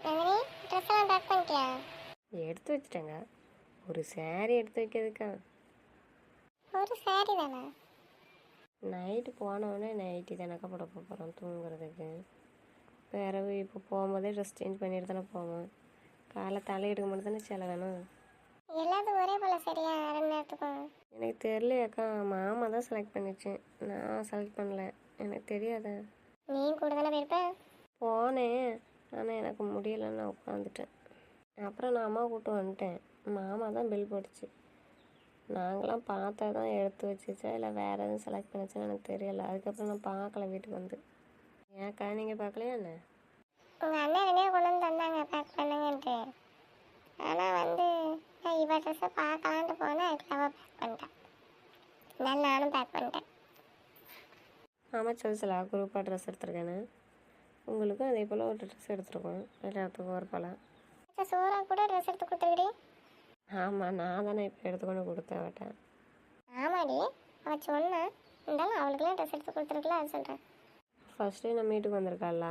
Nandini dress எல்லாம் back பண்ணிட்டியா? எடுத்து வச்சிட்டேங்க. ஒரு saree எடுத்து வைக்கிறதுக்கா. ஒரு சாரி தானே? நைட்டு போனவுடனே நைட்டி தானக்கா போட போகிறோம் தூங்குறதுக்கு. பிறகு இப்போ போகும்போதே ட்ரெஸ் சேஞ்ச் பண்ணிட்டு தானே போவோம். காலை தலை எடுக்க மட்டும் தானே சேலை வேணும். எல்லாத்துக்கும் ஒரே போல சரியா ரெண்டு நேரத்துக்கும்? எனக்கு தெரியலையாக்கா மாமா தான் செலக்ட் பண்ணிச்சு. நான் செலக்ட் பண்ணல. எனக்கு தெரியாதா. நீ கூட தானே போயிருப்ப? போனேன். ஆனால் எனக்கு முடியலைன்னு நான் உட்காந்துட்டேன் அப்புறம் நான் அம்மா கூப்பிட்டு வந்துட்டேன். மாமா தான் பில் போட்டுச்சு. நாங்களாம் பார்த்தா தான் எடுத்து வச்சுச்சா இல்லை வேறு எதுவும் செலக்ட் பண்ணிச்சான்னு எனக்கு தெரியல. அதுக்கப்புறம் நான் பார்க்கல வீட்டுக்கு வந்து. ஏன்க்கா நீங்கள் பார்க்கலையா என்ன? உங்கள் அண்ணன் ரெண்டே கொண்டு வந்து தந்தாங்க பேக் பண்ணுங்கன்ட்டு. ஆனால் வந்து நான் இவ ட்ரெஸ்ஸை பார்க்கலான்ட்டு போனேன் அதுக்கு அவள் பேக் பண்ணிட்டேன் நானும் பேக் பண்ணிட்டேன். ஆமாம் சொல்லுச்சலா குரூப்பாக ட்ரெஸ் எடுத்திருக்கேன்னு உங்களுக்கும் அதே போல் ஒரு ட்ரெஸ் எடுத்துருக்கோம் எல்லாத்துக்கும் ஒரு பழம் சூறா கூட ட்ரெஸ் எடுத்து கொடுத்துருக்கடி. ஆமாம் நான் தானே இப்போ எடுத்துக்கொண்டு கொடுத்தேன் அவட்டேன் ஆமாடி அவள் சொன்னா இருந்தாலும் அவளுக்குலாம் ட்ரெஸ் எடுத்து கொடுத்துருக்கல அது சொல்கிறேன் ஃபஸ்ட்டு நம்ம வீட்டுக்கு வந்திருக்காளா?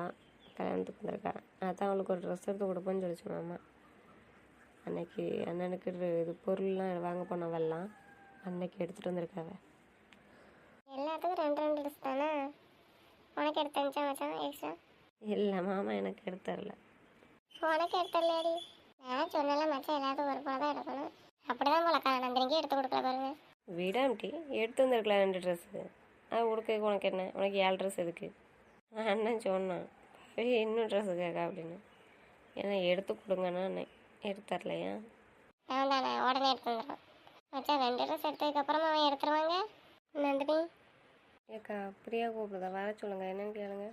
கல்யாணத்துக்கு வந்திருக்கா? அதான் அவளுக்கு ஒரு ட்ரெஸ் எடுத்து கொடுப்பேன்னு சொல்லிச்சு மாமா. அன்னைக்கு அண்ணனுக்கு இது- இது பொருள்லாம் வாங்க போனவெல்லாம் அன்னைக்கு எடுத்துகிட்டு வந்திருக்காவ எல்லாத்துக்கும் ரெண்டு ரெண்டு ட்ரெஸ் தானே? உனக்கு எடுத்து அனுப்பிச்சா மச்சான் எக்ஸ்ட்ரா இல்லை மாமா எனக்கு எடுத்து தரல. உனக்கு எடுத்துடலடி நான் சொன்னல மச்சான் எல்லாத்துக்கும் ஒரு போல தான் எடுக்கணும். அப்படிதான் போல நந்தினிக்கு எடுத்து கொடுக்கல பாருங்க. விடாமட்டி எடுத்து வந்திருக்கலாம் ரெண்டு ட்ரெஸ்ஸு அது உடுக்க உனக்கு என்ன? உனக்கு ஏழு ட்ரெஸ் எதுக்கு? அண்ணன் சொன்னான் "ஏய், இன்னும் ட்ரெஸ்ஸு கேட்கா அப்படின்னு. ஏன்னா எடுத்து கொடுங்கண்ணா அண்ணன் எடுத்து தரலையா? அவன் தானே உடனே எடுத்து வந்துடும் மச்சான் ரெண்டு ட்ரெஸ் எடுத்ததுக்கப்புறமா அவன் எடுத்துருவாங்க? நந்தினி? ஏக்கா பிரியா கூப்பிடுதா வர சொல்லுங்க என்னன்னு கேளுங்க.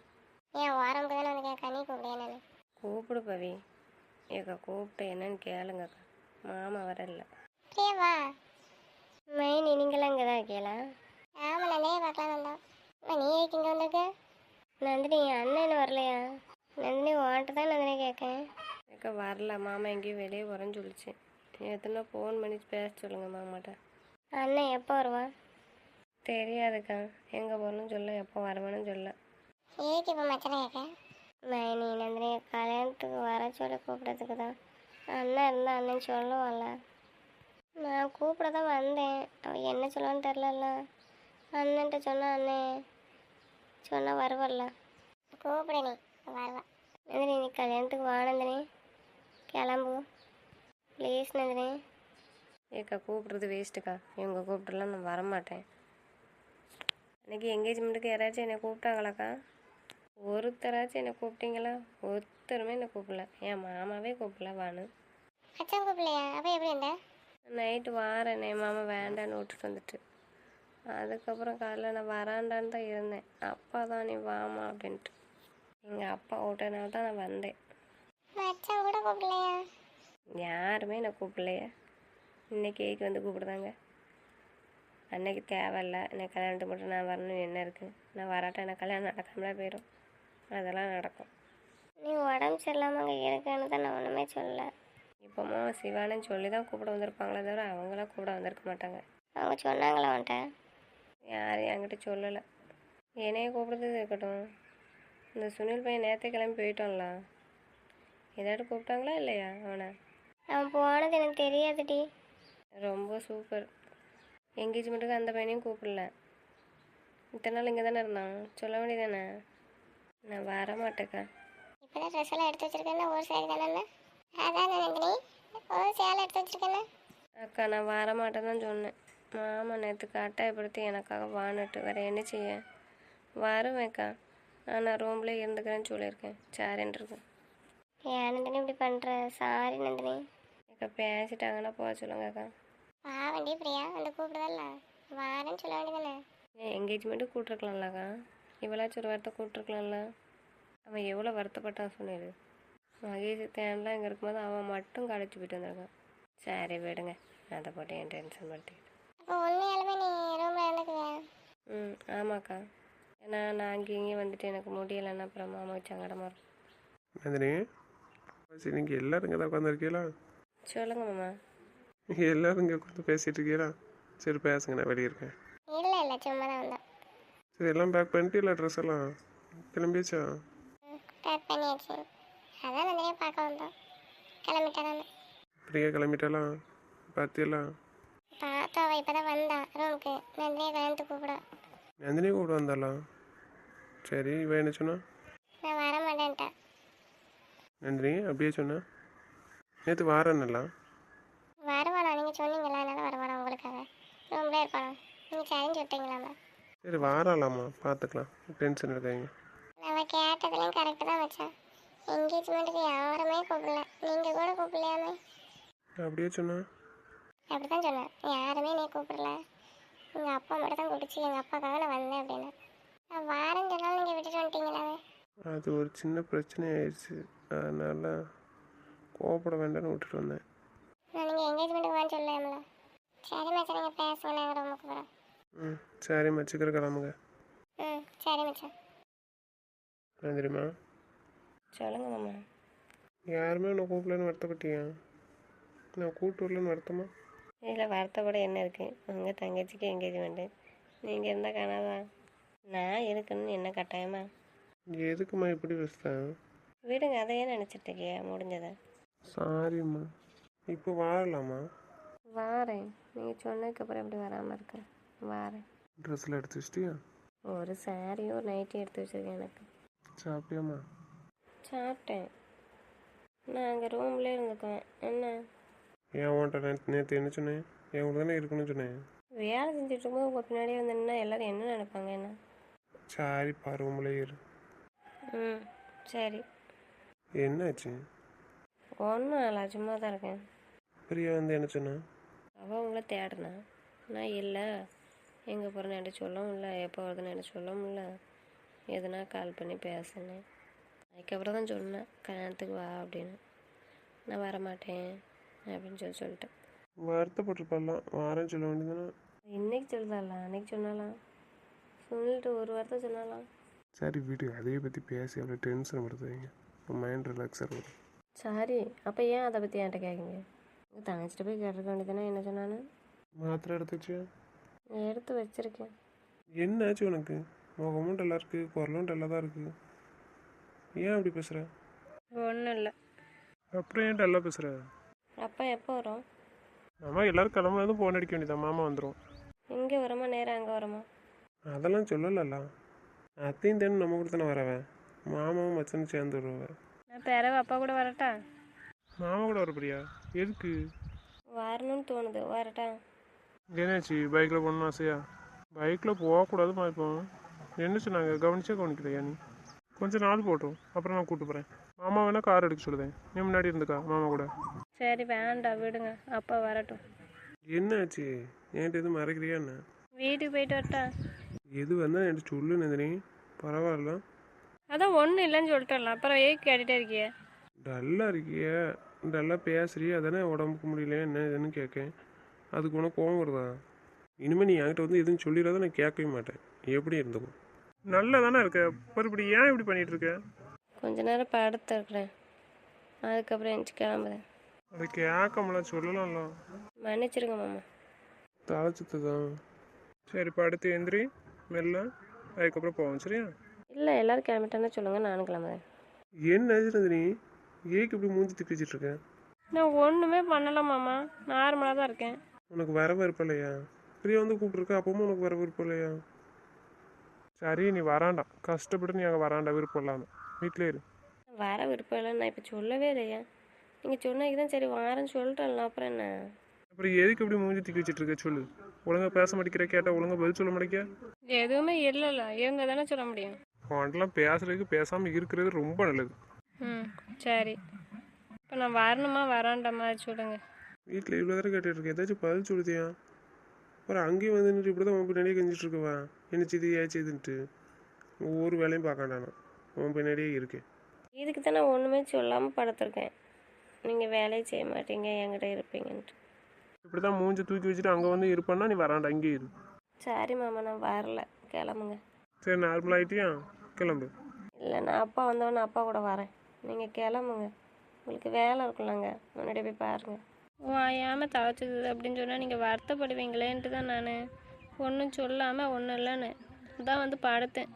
ஏன் வாரம்க்கு தானே வந்து கேட்க நீ கூப்பிடு என்னன்னு கூப்பிடு பவி. ஏக்கா கூப்பிட்டு என்னன்னு கேளுங்கக்கா. மாமா வரல. பிரியா வா. மைனி நீங்களாம் இங்கே தான் இருக்கீங்களா? ஆமாம் நந்தினியே பார்க்கலாம் வந்தோம் அம்மா, நீ எதுக்கு இங்கே வந்திருக்க? நந்தினி அண்ணன் வரலையா? நந்தினி வான்ட்டு தான் நந்தினி கேட்கேன். ஏக்கா வரல. மாமா எங்கேயும் வெளியே வரேன்னு சொல்லிச்சு. எத்தனை ஃபோன் பண்ணி பேச சொல்லுங்க மாமாட்ட. அண்ணன் எப்போ வருவான்? தெரியாதுக்கா. எங்கே போகணும்னு சொல்ல எப்போ வருவேன்னு சொல்ல. ஏக்கு இப்போ மச்சனை கேட்க? மைனி நந்தினி கல்யாணத்துக்கு வர சொல்லி கூப்பிட்றதுக்கு தான். அண்ணன் இருந்தா அண்ணன் சொல்லுவான்ல. நான் கூப்பிட தான் வந்தேன். அவன் என்ன சொல்லுவான்னு தெரிலல்ல அண்ணன்ட்ட சொன்னா அண்ணன் சொன்னால் வருவல்ல. கூப்பிடு நீ நந்தினி நீ கல்யாணத்துக்கு வா நந்தினி. கிளம்பு. ப்ளீஸ் நந்தினி. ஏக்கா கூப்பிட்றது வேஸ்ட்டுக்கா இவங்க கூப்பிட்டுலாம் நான் வரமாட்டேன். அன்றைக்கி என்கேஜ்மெண்ட்டுக்கு யாராச்சும் என்னை கூப்பிட்டாங்களாக்கா? ஒருத்தராச்சும் என்னை கூப்பிட்டீங்களா? ஒருத்தருமே என்னை கூப்பிடல. என் மாமாவே கூப்பிடல வான்னு மச்சான் கூப்பிடலையா? அப்போ எப்படி இருந்த? நைட்டு வாரேன். என் மாமா வேண்டான்னு விட்டுட்டு வந்துட்டு. அதுக்கப்புறம் காலைல நான் வராண்டான்னு தான் இருந்தேன். அப்பா தான் நீ வாமா அப்படின்ட்டு. எங்கள் அப்பா விட்டனால தான் நான் வந்தேன். மச்சான் கூட கூப்பிடலையா? யாருமே என்னை கூப்பிடலையே. இன்னைக்கு ஏக்கு வந்து கூப்பிடுதாங்க. அன்னைக்கு தேவையில்ல. இன்னைக்கு கல்யாணத்துக்கு மட்டும் நான் வரணும்னு என்ன இருக்குது நான் வராட்டா எனக்கு கல்யாணம் நடக்காமலே போயிடும். அதெல்லாம் நடக்கும். நீ உடம்பு சரியில்லாமல் அங்கே இருக்கேன்னு தான் நான் ஒன்றுமே சொல்லல. இப்போமா சிவானன்னு சொல்லி தான் கூப்பிட வந்திருப்பாங்களே தவிர அவங்களாம் கூப்பிட வந்திருக்க மாட்டாங்க. அவங்க சொன்னாங்களா அவன்கிட்ட யாரும் என்கிட்ட சொல்லலை. என்னைய கூப்பிடுறது இருக்கட்டும். இந்த சுனில் பையன் நேற்றே கிளம்பி போயிட்டோம்ல ஏதாட்டு கூப்பிட்டாங்களா இல்லையா அவனை? அவன் போனது எனக்கு தெரியாதுடி. ரொம்ப சூப்பர் என்கேஜ்மெண்ட்டுக்கு அந்த பையனையும் கூப்பிடல. இத்தனை நாள் இங்கே தானே இருந்தான்? சொல்ல வேண்டியதானே நான் வர மாட்டேக்கா இப்போ தான் ட்ரெஸ் எல்லாம் எடுத்து வச்சிருக்கேன்னா ஒரு சாரி தானே அதான் நந்தினி ஒரு சேலை எடுத்து வச்சிருக்கேன்னு? அக்கா நான் வர மாட்டேன்னு தான் சொன்னேன். மாமா நேற்று கட்டாயப்படுத்தி எனக்காக வான்னுட்டு வேற என்ன செய்ய? வருவேன்க்கா. நான் ரூம்லேயே இருந்துக்கிறேன்னு சொல்லியிருக்கேன். சரின்னு இருக்கேன் ஏன் நந்தினி இப்படி பண்ணுற சாரி நந்தினி. அக்கா பேசிட்டாங்கன்னா போக சொல்லுங்க அக்கா வா வண்டி பிரியா வந்து கூப்பிடுதல்ல. வாரேன்னு சொல்ல வேண்டியதானே என்கேஜ்மெண்ட்டு கூப்பிட்ருக்கலாம்லக்கா இவளாச்சும் ஒரு வார்த்தை கூப்பிட்ருக்கலாம்ல அவன் எவ்வளோ வருத்தப்பட்டான் சொன்னது மகேஷ் தேன்லாம் இங்கே இருக்கும்போது அவன் மட்டும் கடைச்சி போயிட்டு வந்திருக்கான். சரி விடுங்க. நான் அதை போட்டு என் டென்ஷன் படுத்திக்கிட்டு. ம் ஆமாக்கா. ஏன்னா நான் அங்கேயும் இங்கேயும் வந்துட்டு எனக்கு முடியலைன்னா அப்புறம் மாமா சங்கடமாக இருக்கும் நந்தினி சரி நீங்கள் எல்லாரும் இங்கே தான் உட்காந்துருக்கீங்களா சொல்லுங்க மாமா. நீங்கள் எல்லாரும் இங்கே உட்காந்து பேசிகிட்டு இருக்கீங்களா? சரி பேசுங்க நான் வெளியே இருக்கேன். இல்லை இல்லை சும்மா தான் வந்தோம். சரி எல்லாம் பேக் பண்ணிட்டு இல்லை ட்ரெஸ் எல்லாம் கிளம்பியாச்சா? பேக் பண்ணியாச்சு. அதான் நந்தினியை பார்க்க வந்தோம். கிளம்பிட்டானு பிரியா கிளம்பிட்டாலாம். பார்த்தியெல்லாம் பார்த்தா அவள் இப்போ தான் வந்தா ரூமுக்கு நந்தினியை கல்யாணத்துக்கு கூப்பிட நந்தினி கூட வந்தாலாம் சரி இவ என்ன சொன்னா? நான் வர மாட்டேன்ட்டேன் நந்தினி அப்படியே சொன்னா? நேற்று வாரன்னலாம் வருவானா நீங்கள் சொன்னீங்களா அதனால வருவானா உங்களுக்காக? ரூம்லேயே இருப்பானா நீங்கள் சரிஞ்சு விட்டீங்களாமா? சரி வாராலாமா பார்த்துக்கலாம் டென்ஷன் இருக்காங்க அவள் கேட்டதுலையும் கரெக்டு தான் வச்சான் என்கேஜ்மெண்ட்டுக்கு யாருமே கூப்பிடல. நீங்கள் கூட கூப்பிடலையாமே. அப்படியே சொன்னா? அப்படி தான் சொன்னேன் யாருமே நீ கூப்பிடல. எங்கள் அப்பா மட்டும் தான் கூப்பிடுச்சு எங்கள் அப்பாக்காக நான் வந்தேன் அப்படின்னு. நான் வாரம் சொன்னாலும் நீங்கள் விட்டுட்டு வந்துட்டீங்களாவே அது ஒரு சின்ன பிரச்சனை ஆயிடுச்சு. அதனால கோவப்பட வேண்டாம்னு விட்டுட்டு வந்தேன். நான் நீங்கள் என்கேஜ்மெண்ட்டுக்கு வான்னு சொல்லலாம்ல சரி மச்சான் நீங்கள் பேசுவோம் நாங்கள் ரூமுக்கு போகிறோம் ம் சரி மச்சிக்கிற கிளம்புங்க. ம் சரி மச்சான் நந்திரிமா சொல்லுங்க மாமா. யாருமே உன்னை கூப்பிடலன்னு வருத்தப்பட்டியா? நான் கூப்பிட்டு வரலன்னு வருத்தமா? இதில் வருத்தப்பட என்ன இருக்குது உங்கள் தங்கச்சிக்கு எங்கேஜ்மெண்ட்டு நீங்கள் இருந்தால் காணாதா நான் இருக்கணும்னு என்ன கட்டாயமா? எதுக்குமா இப்படி பேசுகிறேன் விடுங்க அதையே நினச்சிட்டு இருக்கியா? முடிஞ்சதை? சாரிம்மா இப்போ வாரலாமா வாரேன். நீங்கள் சொன்னதுக்கப்புறம் எப்படி வராமல் இருக்கேன் வாரேன். ட்ரெஸ்ஸில் எடுத்து வச்சிட்டியா? ஒரு சாரியும் ஒரு நைட்டியும் எடுத்து வச்சுருக்கேன் எனக்கு. சாப்பிட்டியாம்மா? சாப்பிட்டேன். நான் அங்கே ரூம்லேயே இருந்துக்குவேன். என்ன? ஏன் உன்ட்ட நேற்று நேற்று என்ன சொன்னேன்? என் கூட தானே இருக்கணும்னு சொன்னேன்? வேலை செஞ்சுட்டு இருக்கும்போது உங்கள் பின்னாடியே வந்து நின்னா எல்லாரும் என்ன நினைப்பாங்க என்ன? சாரி ரூம்ல இரு. ம் சரி. என்னாச்சு? ஒன்றும் இல்லை சும்மா தான் இருக்கேன். பிரியா வந்து என்ன சொன்னா? அவள் உங்களை தேடினா? நான் இல்லை. எங்கே போகிறேன்னு என்கிட்ட சொல்லவும் இல்லை எப்போ வருதுன்னு என்கிட்ட சொல்லவும் இல்லை. எதுனா கால் பண்ணி பேசினேன். அதுக்கப்புறம் தான் சொன்னேன் கல்யாணத்துக்கு வா அப்படின்னு. நான் வரமாட்டேன் அப்படின்னு சொல்லி சொல்லிட்டேன். வருத்தப்பட்டிருப்பாலாம் வாரேன்னு சொல்ல வேண்டியதுதானே? இன்னைக்கு சொல்லுதால அன்னைக்கு சொன்னாலாம் சொல்லிட்டு ஒரு வார்த்தை சொன்னாலாம் சரி வீடு அதே பற்றி பேசி அவ்வளோ டென்ஷன் படுத்துவீங்க மைண்ட் ரிலாக்ஸ் ஆகும் சாரி அப்போ ஏன் அதை பற்றி என்கிட்ட கேட்குங்க தங்கச்சிட்ட போய் கேட்டிருக்க வேண்டியதானே என்ன சொன்னான்னு? மாத்திரை எடுத்துச்சு. எடுத்து வச்சிருக்கேன். என்னாச்சு உனக்கு? முகமும் டல்லாக இருக்குது குரலும் டல்லாக தான் இருக்குது ஏன் அப்படி பேசுகிற ஒன்றும் இல்லை. அப்புறம் ஏன் டல்லாக பேசுகிற அப்பா எப்போ வரும்? அம்மா எல்லோரும் கிளம்புனதும் ஃபோன் அடிக்க வேண்டியதான் மாமா வந்துடும் இங்கே வரமா? நேரம் அங்கே வரமா? அதெல்லாம் சொல்லலல்ல. அத்தையும் தேனும் நம்ம கூட தானே வரவன். மாமாவும் மச்சனும் சேர்ந்து வருவேன் நான் பிறகு அப்பா கூட வரட்டா? மாமா கூட வரப்படியா எதுக்கு? வரணும்னு தோணுது. வரட்டா? என்னாச்சு பைக்கில் போகணும்னு ஆசையா? பைக்கில் போகக்கூடாதுமா இப்போ. என்ன சொன்னாங்க கவனிச்சே கவனிக்கலையா நீ? கொஞ்ச நாள் போட்டோம் அப்புறம் நான் கூப்பிட்டு போகிறேன் மாமா வேணா கார் எடுக்க சொல்லுதேன். நீ முன்னாடி இருந்துக்கா மாமா கூட. சரி வேண்டாம். விடுங்க. அப்பா வரட்டும். என்னாச்சு என்கிட்ட எதுவும் மறைக்கிறியா என்ன? வீட்டுக்கு போயிட்டு வரட்டா? எது வந்தால் என்கிட்ட சொல்லு நந்தினி. பரவாயில்ல. அதான் ஒன்றும் இல்லைன்னு சொல்லிட்டலாம் அப்புறம் ஏன் கேட்டுகிட்டே இருக்கியே? டல்லாக இருக்கிய. டல்லாக பேசுறிய. அதானே உடம்புக்கு முடியல என்ன ஏதுன்னு கேட்கேன் அதுக்கு உனக்கு கோவம் வருதா? இனிமேல் நீ என்கிட்ட வந்து எதுவும் சொல்லிடாத நான் கேட்கவே மாட்டேன். எப்படி இருந்துக்கும் நல்லா தானே இருக்க மறுபடி ஏன் இப்படி பண்ணிட்டு இருக்க? கொஞ்ச நேரம் படுத்து இருக்கிறேன். அதுக்கப்புறம் எந்திச்சு கிளம்புறேன். அதை கேட்காமல சொல்லலாம்ல. மன்னிச்சிருங்க மாமா. தலைச்சத்து தான் சரி படுத்து எந்திரி. மெல்ல. அதுக்கப்புறம் போவோம் சரியா? இல்லை எல்லாரும் கிளம்பிட்டேன்னு சொல்லுங்கள் நானும் கிளம்புறேன். என்ன நந்தினி ஏக்கு இப்படி மூஞ்சி திப்பி வச்சிட்டு இருக்க? நான் ஒன்றுமே பண்ணல மாமா. நார்மலாக தான் இருக்கேன். உனக்கு வர விருப்பம் இல்லையா? பிரியா வந்து கூப்பிட்டுருக்க அப்பவும் உனக்கு வர விருப்பம் இல்லையா? சரி நீ வராண்டா. கஷ்டப்பட்டு நீ அங்கே வராண்டா விருப்பம் இல்லாமல் வீட்டிலே இரு. வர விருப்பம் இல்லைன்னு நான் இப்போ சொல்லவே இல்லையா. நீங்கள் சொன்னதுக்கு தான் சரி வரேன்னு சொல்லிட்டேன்ல அப்புறம் என்ன? அப்புறம் எதுக்கு இப்படி மூஞ்சி தூக்கி வச்சிட்டு இருக்க சொல்லு. ஒழுங்கா பேச மாட்டேங்கிற கேட்டால் ஒழுங்கா பதில் சொல்ல மாட்டேங்க எதுவுமே இல்லைல்ல இவங்க தானே சொல்ல முடியும். அவன்கிட்டலாம் பேசுறதுக்கு பேசாமல் இருக்கிறது ரொம்ப நல்லது. ம் சரி. இப்போ நான் வரணுமா வராண்டாமா அது சொல்லுங்க. வீட்டில் இவ்வளோ தடவை கேட்டுட்டு இருக்கேன் ஏதாச்சும் பதில் சொல்லுதியா அப்புறம் அங்கேயும் வந்து நின்று இப்படி தான் உன் பின்னாடியே கெஞ்சிட்டு இருக்கவா என்ன செய்து ஏன் செய்துன்ட்டு ஒவ்வொரு வேலையும் பார்க்காண்டானா உன் பின்னாடியே இருக்கேன். இதுக்கு தான் நான் ஒன்றுமே சொல்லாமல் படுத்திருக்கேன். நீங்கள் வேலையை செய்ய மாட்டீங்க என்கிட்ட இருப்பீங்கன்ட்டு. இப்படி தான் மூஞ்சி தூக்கி வச்சுட்டு அங்கே வந்து இருப்பான்னா நீ வராண்டா? அங்கேயே இரு. சரி மாமா நான் வரல. கிளம்புங்க. சரி நார்மல் ஆகிட்டியா கிளம்பு. இல்லை நான் அப்பா வந்தவொடனே அப்பா கூட வரேன். நீங்கள் கிளம்புங்க. உங்களுக்கு வேலை இருக்குல்லங்க. முன்னாடி போய் பாருங்கள் வாயாமல் தவச்சுது அப்படின்னு சொன்னால் நீங்கள் வருத்தப்படுவீங்களேன்ட்டு தான் நான். ஒன்றும் சொல்லாமல் ஒன்றும் இல்லைன்னு தான் வந்து படுத்தேன்.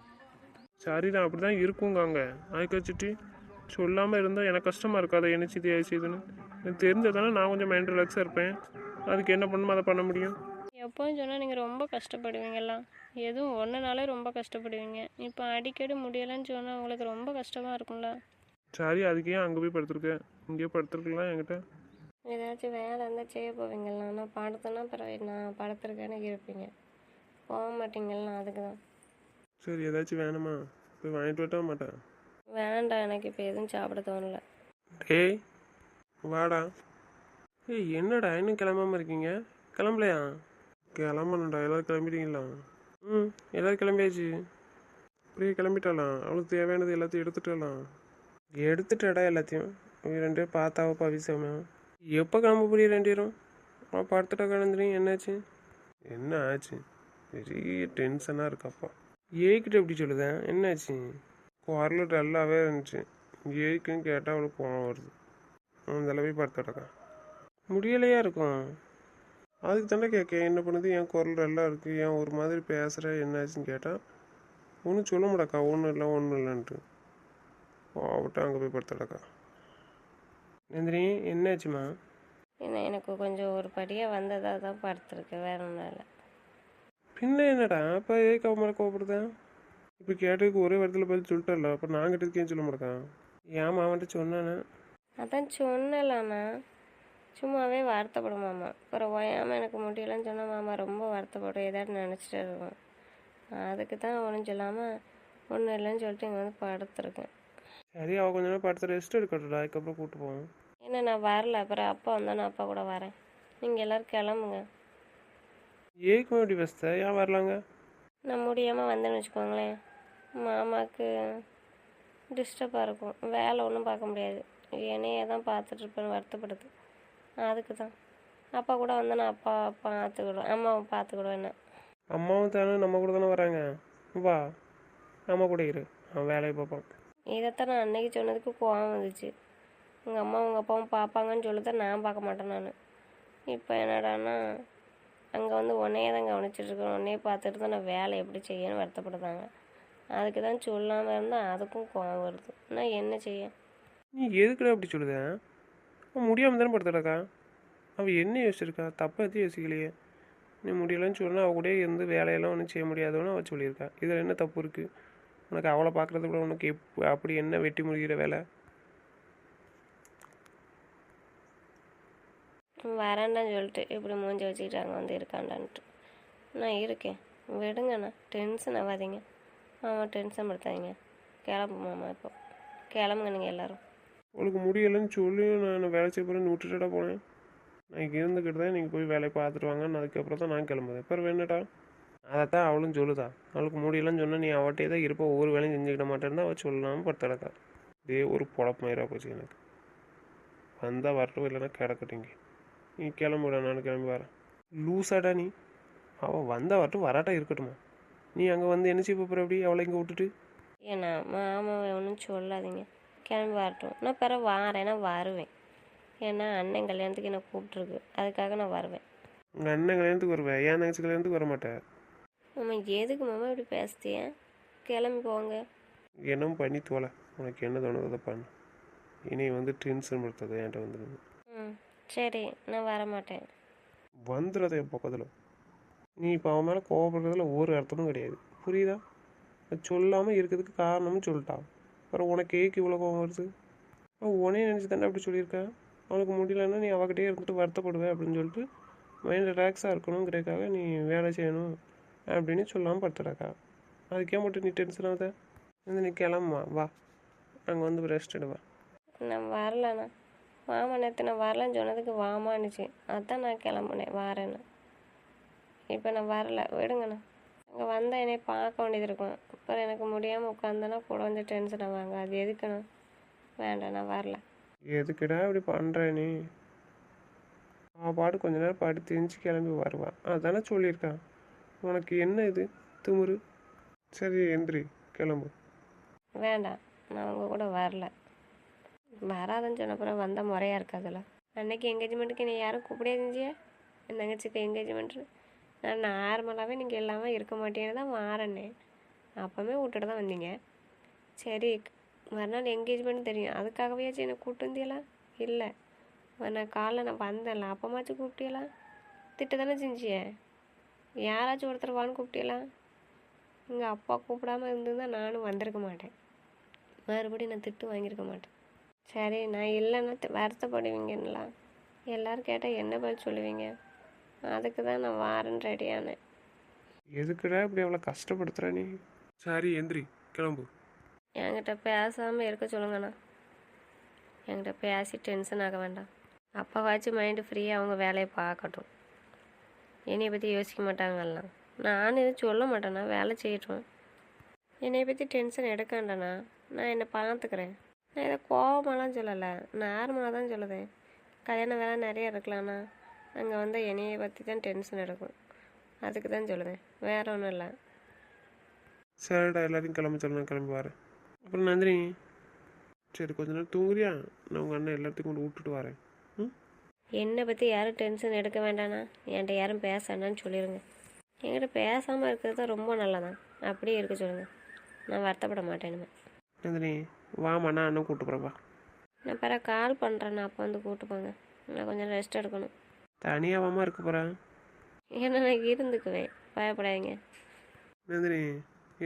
சரி நான் அப்படி தான் இருக்குங்க அங்கே அதுக்கு வச்சுட்டு சொல்லாமல் இருந்தால் எனக்கு கஷ்டமாக இருக்காது என்ன செய்து செய்யுதுன்னு எனக்கு தெரிஞ்சதானே நான் கொஞ்சம் மைண்ட் ரிலாக்ஸாக இருப்பேன். அதுக்கு என்ன பண்ணணுமோ அதை பண்ண முடியும். எப்போவும் சொன்னால் நீங்கள் ரொம்ப கஷ்டப்படுவீங்கல்லாம் எதுவும் ஒன்றுனாலே ரொம்ப கஷ்டப்படுவீங்க. இப்போ அடிக்கடி முடியலைன்னு சொன்னால் உங்களுக்கு ரொம்ப கஷ்டமாக இருக்கும்ல? சரி அதுக்கு அங்கே போய் படுத்துருக்கேன். இங்கேயே படுத்துருக்கலாம் என்கிட்ட? ஏதாச்சும் வேலை இருந்தால் செய்ய போவீங்களா நான் படுத்தேன்னா பிறகு நான் படுத்துருக்கேன்னு இருப்பீங்க. போக மாட்டீங்களா அதுக்கு தான் சரி ஏதாச்சும் வேணுமா? போய் வாங்கிட்டு வரட்டா மாட்டேன்? வேண்டாம் எனக்கு இப்போ எதுவும் சாப்பிட தோணல. டேய் வாடா. ஏய் என்னடா இன்னும் கிளம்பாம இருக்கீங்க? கிளம்பலையா? கிளம்பணும்டா. எல்லோரும் கிளம்பிட்டீங்களா? ம் எல்லோரும் கிளம்பியாச்சு. அப்படியே கிளம்பிட்டாலாம் அவளுக்கு தேவையானது எல்லாத்தையும் எடுத்துட்டாலாம் எடுத்துட்டாடா எல்லாத்தையும். ரெண்டு பேரும் பார்த்தாவோ பவிசாம. எப்போ கிளம்ப போறிய ரெண்டு பேரும்? அவள் படுத்துட்டா என்னாச்சு? என்ன ஆச்சு? பெரிய டென்ஷனாக இருக்காப்பா ஏக்கிட்ட எப்படி சொல்லுதேன் என்னாச்சு? குரல் டல்லாகவே இருந்துச்சு. ஏக்குன்னு கேட்டால் அவளுக்கு கோவம் வருது. அந்த போய் படுத்துடக்கா முடியலையா இருக்கும்? அதுக்கு தானே கேட்க என்ன பண்ணுது? என் குரல் நல்லா இருக்கு? ஏன் ஒரு மாதிரி பேசுகிற என்னாச்சுன்னு கேட்டால் ஒன்றும் சொல்ல மாட்டாக்கா. ஒன்றும் இல்லை ஒன்றும் இல்லைன்ட்டு. போகட்டும் அங்கே போய் படுத்துடக்கா நந்தினி என்னாச்சுமா ஏன்னா எனக்கு கொஞ்சம் ஒரு படியாக வந்ததாக தான் படுத்துருக்கு வேற ஒன்றும் இல்லை. பின்ன என்னடா அப்போ ஏக்கு அவன் மேலே கோவப்படுதேன் இப்போ கேட்டதுக்கு ஒரே வாரத்தில் பதில் சொல்லிட்டல அப்போ நான் கிட்டதுக்கு சொல்ல மாட்டேக்கான் ஏன் அவன்கிட்ட சொன்னானே? அதான் சொன்னலாண்ணா சும்மாவே வருத்தப்படும் மாமா. அப்புறம் ஓயாமல் எனக்கு முடியலன்னு சொன்னால் மாமா ரொம்ப வருத்தப்படும் ஏதாட்டு நினச்சிட்டு இருக்கும் அதுக்கு தான் ஒன்றும் சொல்லாமல் ஒன்றும் இல்லைன்னு சொல்லிட்டு இங்கே வந்து படுத்துருக்கேன். சரி அவள் கொஞ்ச நேரம் படுத்து ரெஸ்ட் எடுக்கட்டும்டா. அதுக்கப்புறம் கூப்பிட்டு போவோம். ஏன்னா நான் வரல. அப்புறம் அப்பா வந்தோன்னே அப்பா கூட வரேன். நீங்கள் எல்லோரும் கிளம்புங்க. ஏக்கு எப்படி பேசுத ஏன் வரலாங்க? நான் முடியாமல் வந்தேன்னு வச்சுக்கோங்களேன். மாமாவுக்கு டிஸ்டர்பாக இருக்கும். வேலை ஒன்றும் பார்க்க முடியாது. என்னையே தான் பார்த்துட்டு இருப்பேன்னு வருத்தப்படுது. அதுக்கு தான். அப்பா கூட வந்தேன்னா அப்பா பார்த்துக்கிடுவேன். அம்மாவை பார்த்துக்கிடுவேன் என்ன. அம்மாவும் தானே நம்ம கூட தானே வராங்க. வா அம்மா கூட இரு. அவன் வேலையை பார்ப்பான். இதைத்தான் நான் அன்னைக்கு சொன்னதுக்கு கோவம் வந்துச்சு. உங்கள் அம்மா உங்கள் அப்பாவும் பார்ப்பாங்கன்னு சொல்லித்தான் நான் பார்க்க மாட்டேன் நான். இப்போ என்னடான்னா அங்கே வந்து உன்னையே தான் கவனிச்சிட்ருக்கேன் உன்னையே பார்த்துட்டு தான் நான் வேலை எப்படி செய்யணும்னு வருத்தப்படுதாங்க அதுக்கு தான் சொல்லாமல் இருந்தால் அதுக்கும் கோவம் வருது. நான் என்ன செய்ய? நீ எதுக்குடா அப்படி சொல்லுத? முடியாமல் தானே படுத்துடக்கா? அவள் என்ன யோசிச்சிருக்கா? தப்பாக எதுவும் யோசிக்கலையே. நீ முடியலன்னு சொன்னால் அவள் கூட இருந்து வேலையெல்லாம் ஒன்றும் செய்ய முடியாதுன்னு அவள் சொல்லியிருக்கா. இதில் என்ன தப்பு இருக்குது உனக்கு அவளை பார்க்குறத விட உனக்கு எப் அப்படி என்ன வெட்டி முடிகிற வேலை? வரேன்டான்னு சொல்லிட்டு இப்படி மூஞ்சி வச்சுக்கிட்டு அங்கே வந்து இருக்காண்டான்ட்டு நான் இருக்கேன். விடுங்கண்ணா டென்ஷன் ஆகாதீங்க. மாமா டென்ஷன் படுத்தாதீங்க. கிளம்பு மாமா இப்போ. கிளம்புங்க நீங்கள் எல்லோரும். உனக்கு முடியலைன்னு சொல்லி நான் வேலை செய்ய போகிறேன்னு விட்டுட்டா போனேன். நான் இருந்துக்கிட்டு தான் நீங்கள் போய் வேலையை பார்த்துட்டு வாங்கன்னு அதுக்கப்புறம் தான் நான் கிளம்புதேன் பிறகு என்னடா அதைத்தான் அவளும் சொல்லுதா. அவளுக்கு முடியலன்னு சொன்னால் நீ அவட்டே தான் இருப்ப. ஒவ்வொரு வேலையும் செஞ்சுக்கிட மாட்டேன்னு அவள் சொல்லாமல் படுத்தடக்கா இதே ஒரு பொழப்பமாயிரா போச்சு எனக்கு. வந்தால் வரட்டும் இல்லைன்னா கிடக்கட்டுங்க நீ கிளம்புடா. நான் கிளம்பி வரேன். லூசாடா நீ. அவள் வந்தால் வரட்டும். வராட்டா இருக்கட்டுமா? நீ அங்கே வந்து என்ன செய்ய போகிற அப்படி? அவளை இங்கே விட்டுட்டு? ஏண்ணா மாமாவை ஒன்றும் சொல்லாதீங்க. கிளம்பி வரட்டும். நான் பிறகு வாரேன். நான் வருவேன். ஏன்னா அண்ணன் கல்யாணத்துக்கு என்னை கூப்பிட்ருக்கு அதுக்காக நான் வருவேன். உங்கள் அண்ணன் கல்யாணத்துக்கு வருவேன் என் தங்கச்சி கல்யாணத்துக்கு வர மாட்டேன் மாமா எதுக்கு மாமா இப்படி பேசுதிய கிளம்பி போங்க. என்னமோ பண்ணி தோலை. உனக்கு என்ன தோணுதோ அதை பண்ணு. இனி வந்து டென்ஷன் படுத்தாது என்கிட்ட வந்துடுது. ம் சரி நான் வர மாட்டேன் வந்துடாத என் பக்கத்தில். நீ இப்போ அவன் மேலே கோவப்படுறதுல ஒரு அர்த்தமும் கிடையாது. புரியுதா? சொல்லாமல் இருக்கிறதுக்கு காரணம்னு சொல்லிட்டான் அப்புறம் உனக்கு ஏக்கு இவ்வளோ கோவம் வருது? உனே நினச்சி தானே அப்படி சொல்லியிருக்கா? அவனுக்கு முடியலன்னா நீ அவகிட்டே இருந்துட்டு வருத்தப்படுவே அப்படின்னு சொல்லிட்டு மைண்ட் ரிலாக்ஸாக இருக்கணுங்கிறதுக்காக நீ வேலை செய்யணும். அப்படின்னு சொல்லாமல் படுத்துடாக்கா அதுக்கே மட்டும் நீ டென்ஷன் ஆகுத. வந்து நீ கிளம்புமா வா அங்கே வந்து ரெஸ்ட் எடுவா நான் வரலண்ணா. மாமா நேற்று நான் வரலன்னு சொன்னதுக்கு வாமான்னுச்சு அதான் நான் கிளம்புனேன் வரேன்னு. இப்போ நான் வரல. விடுங்கண்ணா. அங்கே வந்தால் என்னை பார்க்க வேண்டியது இருக்கும். அப்புறம் எனக்கு முடியாமல் உட்காந்தேன்னா கூட கொஞ்சம் டென்ஷன் ஆவாங்க. அது எதுக்குண்ணா? வேண்டாம் நான் வரல. எதுக்குடா இப்படி பண்ணுற நீ? அவள் பாட்டு கொஞ்ச நேரம் படுத்து எந்திச்சு கிளம்பி வருவான் அதானே சொல்லியிருக்கான் உனக்கு என்ன இது? திமிரு. சரி எந்திரி கிளம்பு. வேண்டாம் நான் உங்கள் கூட வரல. வராதுன்னு சொன்ன வந்த வந்தால் முறையாக இருக்காதுல்ல அன்னைக்கு என்கேஜ்மெண்ட்டுக்கு நீ யாரும் கூப்பிடே இருந்துச்சியா என் தங்கச்சிக்கு என்கேஜ்மெண்ட்டு நான் நார்மலாகவே நீங்கள் எல்லாமே இருக்க மாட்டேன்னு தான் மாறனே. அப்போவே விட்டுட்டு தான் வந்தீங்க. சரி மறுநாள் என்கேஜ்மெண்ட் தெரியும். அதுக்காகவேயாச்சும் என்னை கூப்பிட்டு வந்தியலாம் இல்லை. நான் காலைல நான் வந்தேன்ல. அப்பமாச்சும் கூப்பிட்டியலாம் திட்டு தானே செஞ்சியே? யாராச்சும் ஒருத்தர் வான்னு கூப்பிட்டியலாம் எங்கள் அப்பா கூப்பிடாம இருந்திருந்தா நானும் வந்திருக்க மாட்டேன். மறுபடியும் நான் திட்டு வாங்கியிருக்க மாட்டேன். சரி நான் இல்லைன்னா வருத்தப்படுவீங்கன்னலாம் எல்லோரும் கேட்டால் என்ன பதில் சொல்லுவீங்க? அதுக்கு தான் நான் வாரேன்னு ரெடியானேன் எதுக்குடா இப்படி அவ்வளோ கஷ்டப்படுத்துற நீ? சரி எந்திரி கிளம்பு. என்கிட்ட பேசாமல் இருக்க சொல்லுங்கண்ணா. என்கிட்ட பேசி டென்ஷன் ஆக வேண்டாம். அப்பாவாச்சும் மைண்டு ஃப்ரீயாக அவங்க வேலையை பார்க்கட்டும். என்னையை பற்றி யோசிக்க மாட்டாங்கல்லாம் நான் எதுவும் சொல்ல மாட்டேண்ணா வேலை செய்யட்டும். என்னை பற்றி டென்ஷன் எடுக்க நான் என்னை பார்த்துக்கிறேன் நான் இதை கோபமாலாம் சொல்லலை. நார்மலாக தான் சொல்லுதேன். கல்யாண வேலை நிறைய இருக்கலாம்ண்ணா அங்கே வந்து என்னையை பற்றி தான் டென்ஷன் எடுக்கும். அதுக்கு தான் சொல்லுதேன். வேற ஒன்றும் இல்லை. சரிடா எல்லாரையும் கிளம்ப சொல்லணும் கிளம்பி வரேன். அப்புறம் நந்தினி சரி கொஞ்ச நேரம் தூங்குறியா? நான் உங்கள் அண்ணன் எல்லாத்தையும் கொண்டு விட்டுட்டு வரேன். என்னை பற்றி யாரும் டென்ஷன் எடுக்க வேண்டாண்ணா என்கிட்ட யாரும் பேச வேண்டாம்னு சொல்லிடுங்க என்கிட்ட பேசாமல் இருக்கிறது தான் ரொம்ப நல்லதான் அப்படியே இருக்க சொல்லுங்கள் நான் வருத்தப்பட மாட்டேன் நந்தினி வாமா நான் அண்ணன் கூப்பிட்டு போகிறேன் நான் பிற கால் பண்ணுறேன் அப்போ வந்து கூப்பிட்டு போங்க. நான் கொஞ்சம் ரெஸ்ட் எடுக்கணும். தனியாக வாமா இருக்க போகிறேன் ஏன்னா நான் இருந்துக்குவேன். பயப்படாதீங்க. நந்தினி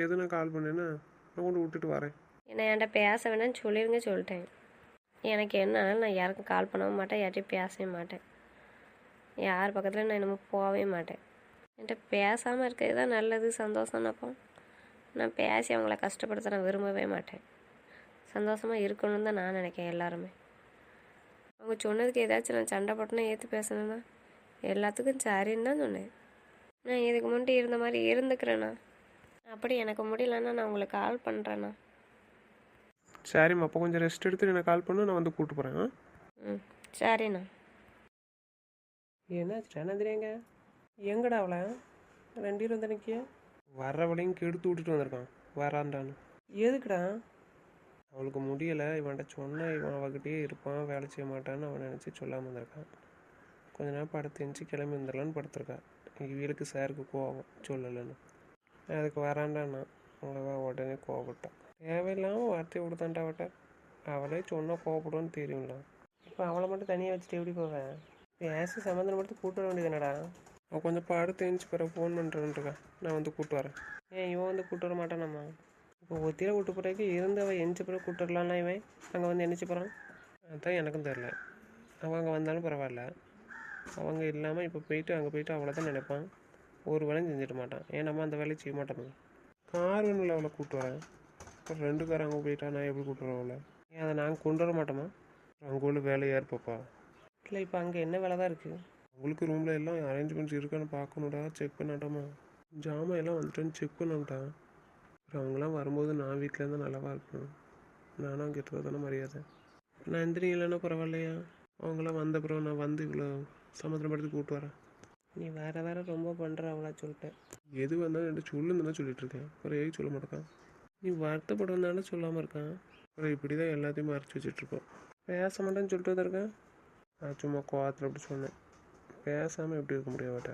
எது நான் கால் பண்ணேன்னா நான் கொண்டு விட்டுட்டு வரேன். ஏன்னா என்கிட்ட பேச வேண்டாம்னு சொல்லிடுங்க சொல்லிட்டேன். எனக்கு என்ன ஆனாலும் நான் யாருக்கும் கால் பண்ணவும் மாட்டேன் யார்ட்டையும் பேசவே மாட்டேன். யார் பக்கத்தில் நான் இன்னமும் போகவே மாட்டேன். என்கிட்ட பேசாமல் இருக்கிறது தான் நல்லது சந்தோஷம் அப்போ. நான் பேசி அவங்கள கஷ்டப்படுத்த நான் விரும்பவே மாட்டேன். சந்தோஷமாக இருக்கணும்னு தான் நான் நினைக்கிறேன் எல்லாருமே. அவங்க சொன்னதுக்கு ஏதாச்சும் நான் சண்டை போட்டுனா ஏற்று பேசணும்னா? எல்லாத்துக்கும் சரின்னு தான் சொன்னேன். நான் இதுக்கு முன்னாடி இருந்த மாதிரி இருந்துக்கிறேண்ணா அப்படி எனக்கு முடியலன்னா நான் உங்களுக்கு கால் பண்ணுறேண்ணா சரிம்மா அப்போ கொஞ்சம் ரெஸ்ட் எடுத்து நான் கால் பண்ணு நான் வந்து கூப்பிட்டு போகிறேன் ம் சரிண்ணா. என்னாச்சு நந்தினிங்க எங்கடா அவளை? ரெண்டு பேரும் வந்து நிற்கிய வர்றவளையும் கெடுத்து விட்டுட்டு வந்திருக்கான். வரான்டான்னு எதுக்குடா? அவளுக்கு முடியலை. இவன்கிட்ட சொன்னா இவன் அவகிட்டயே இருப்பான் வேலை செய்ய மாட்டான்னு அவன் நினச்சி சொல்லாமல் வந்திருக்கான். கொஞ்ச நேரம் படுத்து எந்திச்சு கிளம்பி வந்துடலான்னு படுத்திருக்கா. இவளுக்கு சாருக்கு கோவம் சொல்லலைன்னு. அதுக்கு வரான்டான்னா அவ்வளோவா உடனே கோவப்பட்டான். தேவையில்லாமல் வார்த்தை கொடுத்தான்டா அவட்ட. அவளே சொன்னால் கோவப்படுவோன்னு தெரியும்ல இப்போ அவளை மட்டும் தனியாக வச்சுட்டு எப்படி போவேன் பேசி சம்மந்தம் மட்டும் கூட்டு வர வேண்டியதுனடா அவன் கொஞ்சம் படுத்து தெரிஞ்சு பிற ஃபோன் பண்ணுறேன்ட்டுக்கா நான் வந்து கூட்டு வரேன். ஏன் இவன் வந்து கூட்டு வர மாட்டானாம்மா இப்போ ஒத்தியில் கூட்டு போகிறதுக்கு இருந்து அவன் எந்திச்சு பிறகு கூட்டு வரலாம்னா இவன்? அங்கே வந்து என்னச்சு போகிறான் அதான் எனக்கும் தெரில அவன் அங்கே வந்தாலும் பரவாயில்ல. அவங்க இல்லாமல் இப்போ போயிட்டு அங்கே போயிட்டு அவ்வளோதான் தான் நினைப்பான். ஒரு வேலையும் செஞ்சிட மாட்டான். ஏன் நம்ம அந்த வேலையை செய்ய மாட்டோம்? கார் வேணும்ல அவளை கூப்பிட்டு வரேன் அப்புறம் ரெண்டு கார் அங்கே போயிட்டா நான் எப்படி கூட்டு வரேன் அவளை? ஏன் அதை நாங்கள் கொண்டு வர மாட்டோமா? அங்கே உள்ள வேலையாக இருப்பப்பா. இல்லை இப்போ அங்கே என்ன வேலை தான் இருக்குது உங்களுக்கு ரூமில் எல்லாம் அரேஞ்ச்மெண்ட்ஸ் இருக்கான்னு பார்க்கணுடா செக் பண்ணாட்டாமா? ஜாமான் எல்லாம் வந்துட்டேன்னு செக் பண்ணான்டா அப்புறம் அவங்களாம் வரும்போது நான் வீட்டில் இருந்தால் நல்லாவா இருக்கணும் நானும் அங்கே இருக்கிறது தானே மரியாதை. நான் எந்திரி இல்லைன்னா பரவாயில்லையா? அவங்களாம் வந்த பிறகு நான் வந்து இவ்வளோ சமாதானப்படுத்தி கூப்பிட்டு வரேன். நீ வேற வேற ரொம்ப பண்ணுற அவளா சொல்லிட்டேன் எது வந்தாலும் என்கிட்ட சொல்லுன்னு தானே சொல்லிட்டு இருக்கேன். அப்புறம் ஏன் சொல்ல மாட்டேக்கான் நீ வருத்தப்படுறதுனால சொல்லாமல் இருக்கான். அப்புறம் இப்படி தான் எல்லாத்தையும் மறைச்சி வச்சுட்ருக்கோம் பேச மாட்டேன்னு சொல்லிட்டு தான் இருக்கேன் நான் சும்மா கோவத்தில் அப்படி சொன்னேன். பேசாமல் எப்படி இருக்க முடியும் அவட்ட?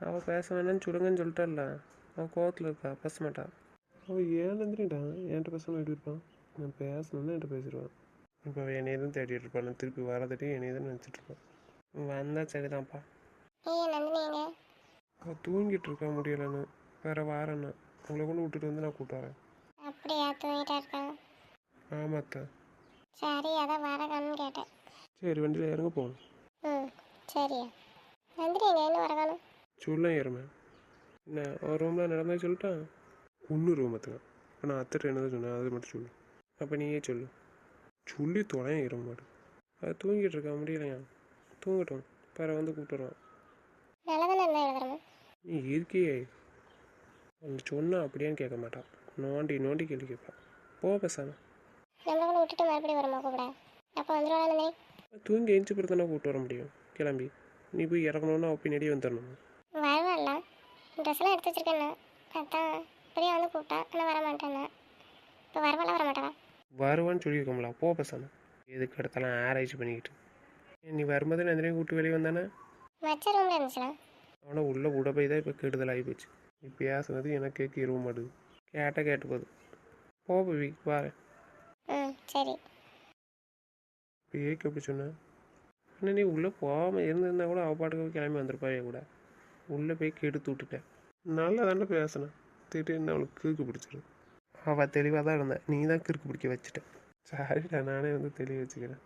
அவள் பேச வேணாம்னு சொல்லுங்கன்னு சொல்லிட்டால அவள் கோவத்தில் இருக்கா? பேச மாட்டா. அவள் ஏன் நந்திரிட்டான் என்கிட்ட பேசாமல் எப்படி இருப்பான்? நான் பேசணும்னு என்கிட்ட பேசிடுவான். இப்போ அவள் என்னைய தான் தேடிட்டு இருப்பான் நான் திருப்பி வரதட்டி என்னைய தான் நினச்சிட்டு இருப்பான் வந்தால் சரிதான்ப்பா. அவள் தூங்கிட்டு இருக்கா முடியலைன்னு. வேற வாரேன்னா. உங்களை கொண்டு விட்டுட்டு வந்து நான் கூப்பிட்டு வரேன். அப்படியா? தூங்கிட்டா இருக்கான். ஆமாத்தா. சரி அதான் வரகான்னு கேட்டேன். சரி வண்டியில் இறங்க போகணும். ம் சரியா. நந்தினி எங்க என்ன வரகாணும்? சொல்ல ஏறுமே என்ன ஒரு ரூமில் நடந்தே சொல்லிட்டான்? ஒன்று ரூம் பார்த்துக்க இப்போ நான் அத்தை என்ன தான் சொன்னேன் அது மட்டும் சொல்லு. அப்போ நீயே சொல்லு. சொல்லி தொலையும் ஏற மாடு அது தூங்கிட்டு இருக்கா முடியலையா? தூங்கட்டும். பிற வந்து கூப்பிட்டு வருவான். நல்லதானே இருந்தால் எழுதுறமா நீ இருக்கியே நீ சொன்னா அப்படியான்னு கேட்க மாட்டான். நோண்டி நோண்டி கேள்வி கேட்பான். போ பேசாம. நம்மளை விட்டுட்டு மறுபடியும் வருமா கூப்பிட அப்போ வந்துடுவா நந்தினி தூங்கி எஞ்சி பிறகு தானே கூப்பிட்டு வர முடியும். கிளம்பி. நீ போய் இறங்கணுன்னா அவ பின்னாடியே வந்துடணும் வருவாள்ல? ட்ரெஸ்லாம் எடுத்து வச்சிருக்கேண்ணா அதான் இப்படியே வந்து கூப்பிட்டா ஆனால் வர மாட்டேன்னா. இப்போ வரவாளா வர மாட்டாளா வருவான்னு சொல்லியிருக்கோம்ல போ பேசாம. எதுக்கு இடத்தெல்லாம் ஆராய்ச்சி பண்ணிக்கிட்டு நீ வரும்போது நந்தினியை கூப்பிட்டு வெளியே வந்தானே? மச்ச ரூமில் இருந்துச்சுண்ணா அவனை உள்ள போய் தான் இப்போ கெடுதல் ஆகி போச்சு. நீ பேசுனது எனக்கு கேட்க இருவ மாட்டுது. கேட்டால் கேட்டு போகுது போ பவி வாரேன் ம் சரி. பேக்கு அப்படி சொன்னேன் ஆனால் நீ உள்ளே போகாமல் இருந்திருந்தா கூட அவள் பாட்டுக்கு கிளம்பி வந்திருப்பா என் கூட. உள்ளே போய் கெடுத்து விட்டுட்டேன் நல்லா தானே பேசினேன் திடீர்னு அவளுக்கு கிறுக்கு பிடிச்சிரும் அவள் தெளிவாக தான் இருந்தேன் நீ தான் கிறுக்கு பிடிக்க வச்சுட்ட. சரிடா நானே வந்து தெளிய வச்சுக்கிறேன்.